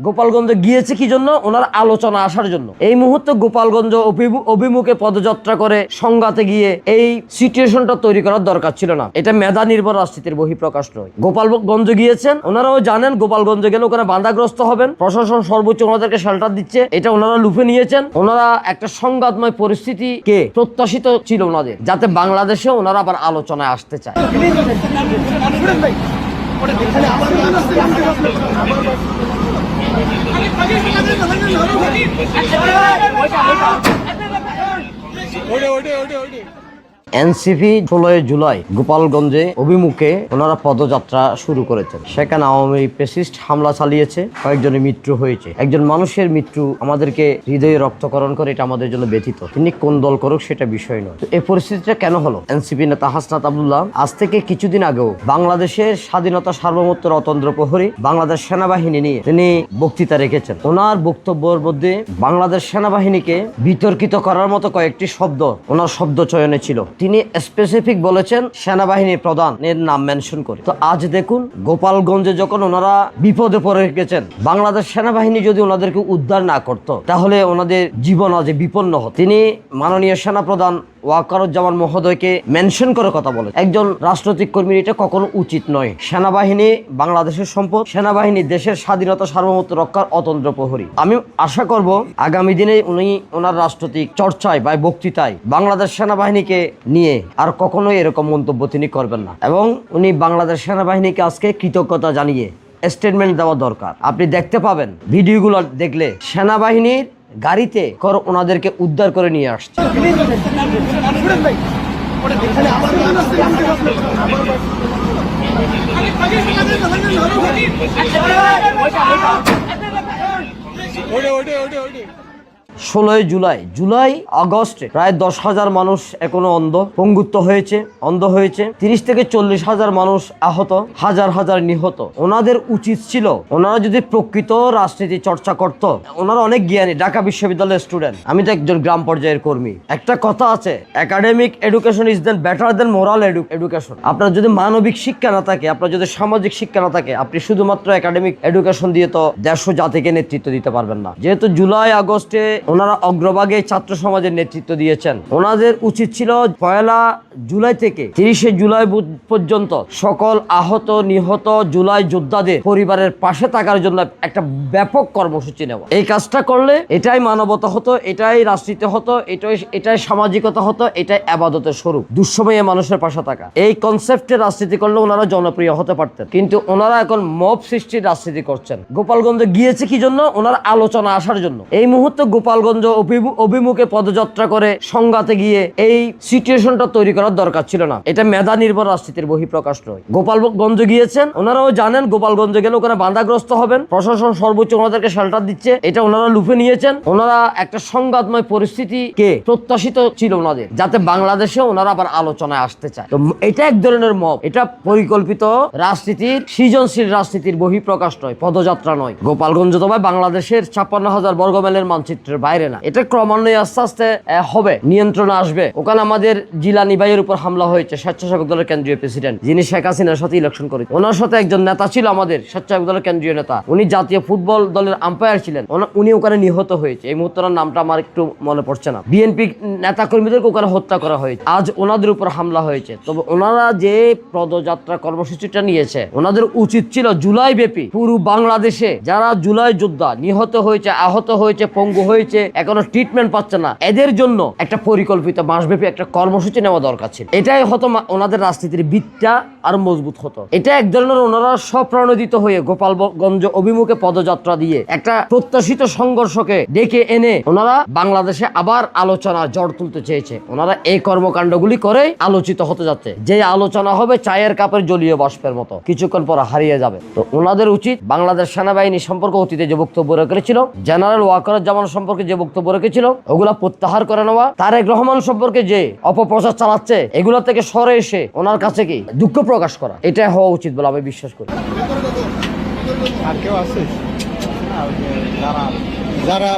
গোপালগঞ্জে গিয়েছে কি জন্য? ওনার আলোচনা আসার জন্য। এই মুহূর্তে গোপালগঞ্জ অভিমু- অভিমুখে পদযাত্রা করে সংঘাতে গিয়ে এই সিচুয়েশনটা তৈরি করার দরকার ছিল না। এটা মেধা নির্ভর রাজনীতির বহিঃপ্রকাশ নয়। গোপালগঞ্জ গিয়েছেন। ওনারাও জানেন গোপালগঞ্জে গেলে ওখানে বাধাগ্রস্ত হবেন। প্রশাসন সর্বোচ্চ ওনাদেরকে শেল্টার দিচ্ছে। এটা ওনারা লুফে নিয়েছেন। ওনারা একটা সংঘাতময় পরিস্থিতিকে প্রত্যাশিত ছিল ওনাদের, যাতে বাংলাদেশে ওনারা আবার আলোচনায় আসতে চায়। 我这有一点我这有一 এনসিপি ষোলোই জুলাই গোপালগঞ্জে অভিমুখে ওনারা পদযাত্রা শুরু করেছেন। সেখানে আওয়ামী পেসিস্ট হামলা চালিয়েছে, কয়েকজনের মৃত্যু হয়েছে। একজন মানুষের মৃত্যু আমাদেরকে হৃদয়ে রক্তকরণ করে এটা আমাদের জন্য ব্যথিত। তিনি কোন দল করুক সেটা বিষয় নয়। এই পরিস্থিতিটা কেন হলো? এনসিপি নেতা হাসনাত আবদুল্লাহ আজ থেকে কিছুদিন আগেও বাংলাদেশের স্বাধীনতা সার্বভৌমত্ব অতন্ত্র প্রহরী বাংলাদেশ সেনাবাহিনী নিয়ে তিনি বক্তৃতা রেখেছেন। ওনার বক্তব্যের মধ্যে বাংলাদেশ সেনাবাহিনীকে বিতর্কিত করার মতো কয়েকটি শব্দ ওনার শব্দ চয়নে ছিল। তিনি স্পেসিফিক বলেছেন, সেনাবাহিনীর প্রধানের নাম মেনশন করে। তো আজ দেখুন, গোপালগঞ্জে যখন ওনারা বিপদে পড়ে গেছেন, বাংলাদেশ সেনাবাহিনী যদি ওনাদেরকে উদ্ধার না করত, তাহলে ওনাদের জীবন আজ বিপন্ন হতো। তিনি মাননীয় সেনাপ্রধান ওয়াকারুজ্জামান মহোদয়কে মেনশন করে কথা বলে একজন রাজনৈতিক কর্মীর এটা কখনো উচিত নয়। সেনাবাহিনী, বাংলাদেশের সম্পদ, সেনাবাহিনী দেশের স্বাধীনতা সার্বভৌমত্ব রক্ষার অতন্ত্র প্রহরী। আমি আশা করব আগামী দিনে উনি ওনার রাজনৈতিক চর্চায় বা বক্তৃতায় বাংলাদেশ সেনাবাহিনীকে নিয়ে আর কখনোই এরকম মন্তব্য তিনি করবেন না। এবং উনি বাংলাদেশ সেনাবাহিনীকে আজকে কৃতজ্ঞতা জানিয়ে স্টেটমেন্ট দেওয়া দরকার। আপনি দেখতে পাবেন, ভিডিওগুলো দেখলে সেনাবাহিনীর গাড়িতে কর ওনাদেরকে উদ্ধার করে নিয়ে আসছে। ষোলোই জুলাই জুলাই আগস্টে প্রায় দশ হাজার মানুষ এখনও অন্ধ, পঙ্গুত্ব হয়েছে, অন্ধ হয়েছে। তিরিশ থেকে চল্লিশ হাজার মানুষ আহত, হাজার হাজার নিহত। ওনাদের উচিত ছিল, ওনারা যদি প্রকৃত রাজনীতি চর্চা করত, ওনারা অনেক জ্ঞানী, ঢাকা বিশ্ববিদ্যালয়ের স্টুডেন্ট আমি তো একজন গ্রাম পর্যায়ের কর্মী। একটা কথা আছে academic education is then better than moral education আপনার যদি মানবিক শিক্ষা না থাকে, আপনার যদি সামাজিক শিক্ষা না থাকে, আপনি শুধুমাত্র একাডেমিক এডুকেশন দিয়ে তো দেশ জাতিকে নেতৃত্ব দিতে পারবেন না। যেহেতু জুলাই আগস্টে ওনারা অগ্রভাগে ছাত্র সমাজের নেতৃত্ব দিয়েছেন। ওনাদের উচিত ছিল পয়লা জুলাই থেকে তিরিশে জুলাই পর্যন্ত সকল আহত, নিহত জুলাই যোদ্ধাদের পরিবারের পাশে থাকার জন্য একটা ব্যাপক কর্মসূচি নেওয়া। এই কাজটা করলে এটাই মানবতা হতো, এটাই রাজনীতি হতো, এটাই এটাই সামাজিকতা হতো, এটাই আবাদতের স্বরূপ, দুঃসময়ে মানুষের পাশে থাকা। এই কনসেপ্টে রাজনীতি করলে ওনারা জনপ্রিয় হতে পারতেন। কিন্তু ওনারা এখন মব সৃষ্টির রাজনীতি করছেন। গোপালগঞ্জে গিয়েছে কি জন্য? ওনার আলোচনা আসার জন্য। এই মুহূর্তে গোপালগঞ্জ অভিমু- অভিমুখে পদযাত্রা করে সংঘাতে গিয়ে এই সিচুয়েশনটা তৈরি করার দরকার ছিল না। এটা মেধা নির্ভর রাজনীতির বহিঃপ্রকাশ নয়। গোপালগঞ্জ গিয়েছেন। ওনারাও জানেন গোপালগঞ্জে গেলে ওখানে বাধাগ্রস্ত হবেন। প্রশাসন সর্বোচ্চ ওনাদেরকে শেল্টার দিচ্ছে। এটা ওনারা লুফে নিয়েছেন। ওনারা একটা সংঘাতময় পরিস্থিতিকে প্রত্যাশিত ছিল ওনাদের, যাতে বাংলাদেশে ওনারা আবার আলোচনায় আসতে চায়। তো এটা এক ধরনের মব এটা পরিকল্পিত রাজনীতির, সৃজনশীল রাজনীতির বহিঃপ্রকাশ নয়, পদযাত্রা নয়। গোপালগঞ্জ তো বাংলাদেশের ছাপ্পান্ন হাজার বর্গমাইলের মানচিত্রের বাইরে না। এটা ক্রমান্বয়ে আস্তে আস্তে হবে, নিয়ন্ত্রণে আসবে। ওখানে আমাদের জিলানি ভাইয়ের উপর হামলা হয়েছে, স্বেচ্ছাসেবক দলের কেন্দ্রীয় প্রেসিডেন্ট, যিনি শেখ হাসিনার সাথে ইলেকশন করে ওনার সাথে একজন নেতা ছিল আমাদের, স্বেচ্ছাসেবক দলের কেন্দ্রীয় নেতা। উনি জাতীয় ফুটবল দলের আম্পায়ার ছিলেন। উনি ওখানে নিহত হয়েছে। এই মুহূর্তে নামটা আমার একটু মনে পড়ছে না। বিএনপি নেতা কর্মীদেরকে ওখানে হত্যা করা হয়েছে। আজ ওনাদের উপর হামলা হয়েছে। তবে ওনারা যে পদযাত্রা কর্মসূচিটা নিয়েছে, ওনাদের উচিত ছিল জুলাই ব্যাপী পুরো বাংলাদেশে যারা জুলাই যোদ্ধা নিহত হয়েছে, আহত হয়েছে, পঙ্গু হয়েছে এখনও ট্রিটমেন্ট পাচ্ছে না। এদের জন্য একটা পরিকল্পিত মাসব্যাপী একটা কর্মসূচি নেওয়া দরকার ছিল। এটাই হতো ওনাদের রাজনীতির ভিতটা আর মজবুত হতো। এটা এক ধরনের ওনারা স্বপ্রণোদিত হয়ে গোপালগঞ্জ অভিমুখে পদযাত্রা দিয়ে একটা প্রত্যাশিত সংঘর্ষকে ডেকে এনে ওনারা বাংলাদেশে আবার আলোচনা জড় তুলতে চেয়েছে। ওনারা এই কর্মকাণ্ডগুলি করে আলোচিত হতে যাচ্ছে। যে আলোচনা হবে চায়ের কাপের জলীয় বাষ্পের মতো, কিছুক্ষণ পর হারিয়ে যাবে। তো ওনাদের উচিত বাংলাদেশ সেনাবাহিনী সম্পর্কে অতীতে যে বক্তব্য রেখেছিল, জেনারেল ওয়াকারুজ্জামান সম্পর্কে যে বক্তব্য রেখেছিল, ওগুলা প্রত্যাহার করে নেওয়া, তারেক রহমান সম্পর্কে যে অপপ্রচার চালাচ্ছে, এগুলো থেকে সরে এসে ওনার কাছে কি দুঃখ প্রকাশ করা। এটা হওয়া উচিত বলে আমি বিশ্বাস করি। আর কেউ আছে? যারা যারা